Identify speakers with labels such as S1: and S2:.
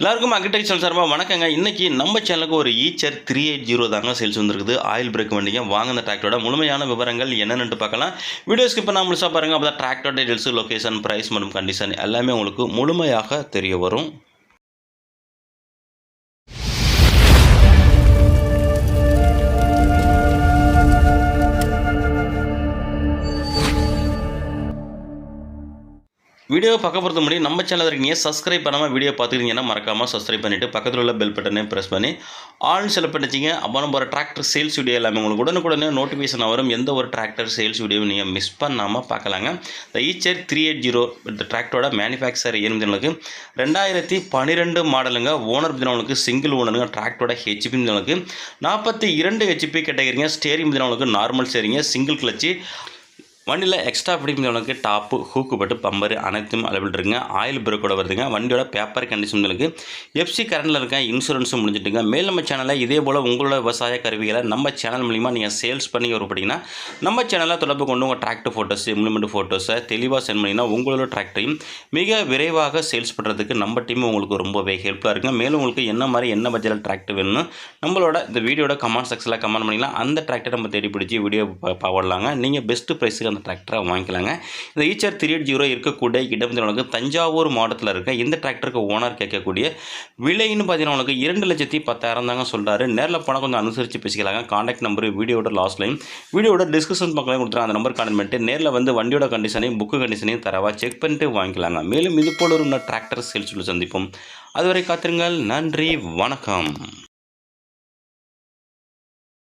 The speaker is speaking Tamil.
S1: எல்லாருக்கும் அக்ரிடெக்சர் சார்பாக வணக்கங்க. இன்றைக்கி நம்ம சேனலுக்கு ஒரு ஈச்சர் த்ரீ எயிட் ஜீரோ தாங்க சேல்ஸ் வந்துருக்குது. ஆயில் பிரேக் வண்டிங்க வாங்கின டிராக்டரோட முழுமையான விவரங்கள் என்னென்னு பார்க்கலாம். வீடியோ ஸ்கிப் பண்ணால் முழுசாக பாருங்கள் அப்போ தான் டிராக்டர் டீடைல்ஸ் லொக்கேஷன் ப்ரைஸ் மற்றும் கண்டிஷன் எல்லாமே உங்களுக்கு முழுமையாக தெரிய வரும். வீடியோ பார்க்க போகிறது முன்னாடி நம்ம சேனல் இருக்கீங்க சப்ஸ்கிரைப் பண்ணாமல் வீடியோ பார்த்துக்கிட்டீங்கன்னா மறக்காமல் சப்ஸ்கிரைப் பண்ணிவிட்டு பக்கத்தில் உள்ள பெல் பட்டனை ப்ரெஸ் பண்ணி ஆன் செலக்ட் பண்ணிச்சிங்க அப்போ நம்ம ஒரு டிராக்டர் சேல்ஸ் வீடியோ எல்லாமே உங்களுக்கு உடனுக்குடனே நோட்டிஃபிகேஷன் வரும். எந்த ஒரு டிராக்டர் சேல்ஸ் வீடியோவும் நீங்கள் மிஸ் பண்ணாமல் பார்க்கலாங்க. இந்த ஈச்சர் த்ரீ எயிட் ஜீரோ இந்த டிராக்டரோட மேனுஃபேக்சர் இருந்தவங்களுக்கு ரெண்டாயிரத்தி பன்னிரெண்டு மாடலுங்க ஓனர் பிதினவங்களுக்கு சிங்கிள் ஓனருங்க டிராக்டரோட ஹெச்பி பிதினவங்களுக்கு நாற்பத்தி இரண்டு ஹெச்பி கேட்டகரிங்க ஸ்டேரிங் தினவங்களுக்கு நார்மல் ஸ்டேரிங்க சிங்கிள் கிளச்சு வண்டியில் எக்ஸ்ட்ரா பிடிக்கிறவங்களுக்கு டாப்பு ஹூக்கு பட்டு பம்பர் அனைத்தும் அவைலபிள் இருக்குங்க. ஆயில் பிரேக்கோட வருதுங்க. வண்டியோட பேப்பர் கண்டிஷன்களுக்கு எஃப்சி கரண்டில் இருக்க இன்சூரன்ஸும் முடிஞ்சிட்டுங்க. மேல் நம்ம சேனலில் இதே போல் உங்களோட விவசாய கருவிகளை நம்ம சேனல் மூலிமா நீங்கள் சேல்ஸ் பண்ணி வரப்பட்டீங்கன்னா நம்ம சேனலில் தொடர்பு கொண்டு உங்கள் டிராக்டர் ஃபோட்டோஸ் இம்ப்ளிமெண்ட் ஃபோட்டோஸை தெளிவாக சென்ட் பண்ணிங்கன்னா உங்களோட டிராக்டரையும் மிக விரைவாக சேல்ஸ் பண்ணுறதுக்கு நம்ம டீம் உங்களுக்கு ரொம்பவே ஹெல்ப்ஃபுல்லாக இருக்குங்க. மேலும் உங்களுக்கு என்ன மாதிரி என்ன பட்ஜெட்டில் டிராக்டர் வேணும்னு நம்மளோட இந்த வீடியோட கமெண்ட் செக்ஷனில் கமெண்ட் பண்ணிங்கன்னா அந்த டிராக்டர் நம்ம தேடி பிடிச்சி வீடியோ பாவடலாங்க நீங்கள் பெஸ்ட் ப்ரைஸுக்கு அந்த டிராக்டரை வாங்கிக்கலாங்க. இந்த ஈச்சர் த்ரீ எயிட் ஜீரோ இருக்கக்கூடிய இடம் உங்களுக்கு தஞ்சாவூர் மாவட்டத்தில் இருக்க இந்த டிராக்டருக்கு ஓனர் கேட்கக்கூடிய விலைன்னு பார்த்தீங்கன்னா உங்களுக்கு இரண்டு லட்சத்தி பத்தாயிரம் தாங்க சொல்கிறாரு நேரில் போனால் கொஞ்சம் அனுசரித்து பேசிக்கலாங்க. காண்டாக்ட் நம்பர் வீடியோட லாஸ்ட்லையும் வீடியோட டிஸ்கிரிப்ஷன் பக்கம் கொடுத்துருங்க. அந்த நம்பர் கான்டெக்ட் பண்ணிட்டு நேரில் வந்து வண்டியோட கண்டிஷனையும் புக்கு கண்டிஷனையும் தரவா செக் பண்ணிட்டு வாங்கிக்கலாங்க. மேலும் இது போல ஒரு டிராக்டர் சேல்ஸில் சந்திப்போம். அதுவரை காத்திருங்கள். நன்றி. வணக்கம்.